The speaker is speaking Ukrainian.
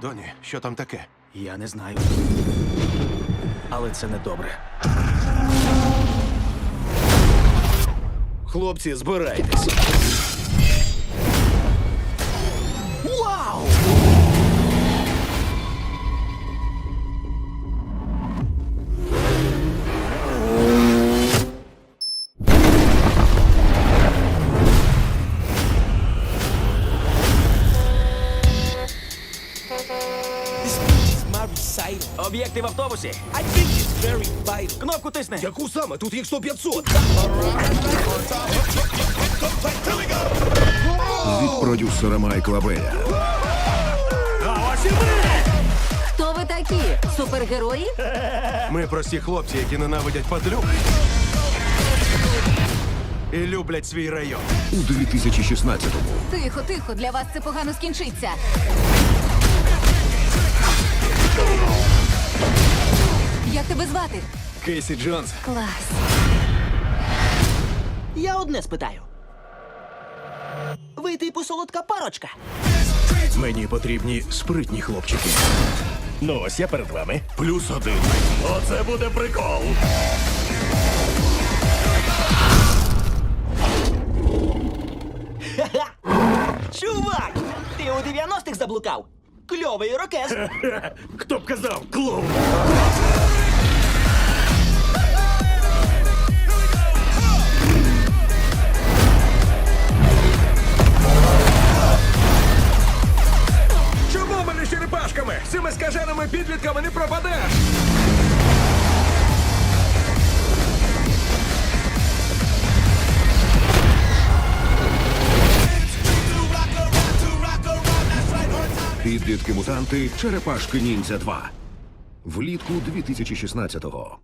Доні, що там таке? Я не знаю. Але це не добре. Хлопці, збирайтесь. Об'єкти в автобусі. I think it's very vital. Кнопку тисни. Яку саме? Тут їх 100-500. від продюсера Майкла Бея. Хто ви такі? Супергерої? Ми прості хлопці, які ненавидять падлюк. І люблять свій район. У 2016-му Тихо, тихо, для вас це погано скінчиться. Як тебе звати? Кейсі Джонс. Клас. Я одне спитаю. Ви типу солодка парочка. Мені потрібні спритні хлопчики. Ну, ось я перед вами. Плюс один. Оце буде прикол. Чувак! Ти у 90-х заблукав? Кльовий рокес. Хто б казав, клоун? Чому ми не з черепашками? Цими скаженими підлітками не пропадеш! Підлітки мутанти Черепашки Ніндзя 2. Влітку 2016-го.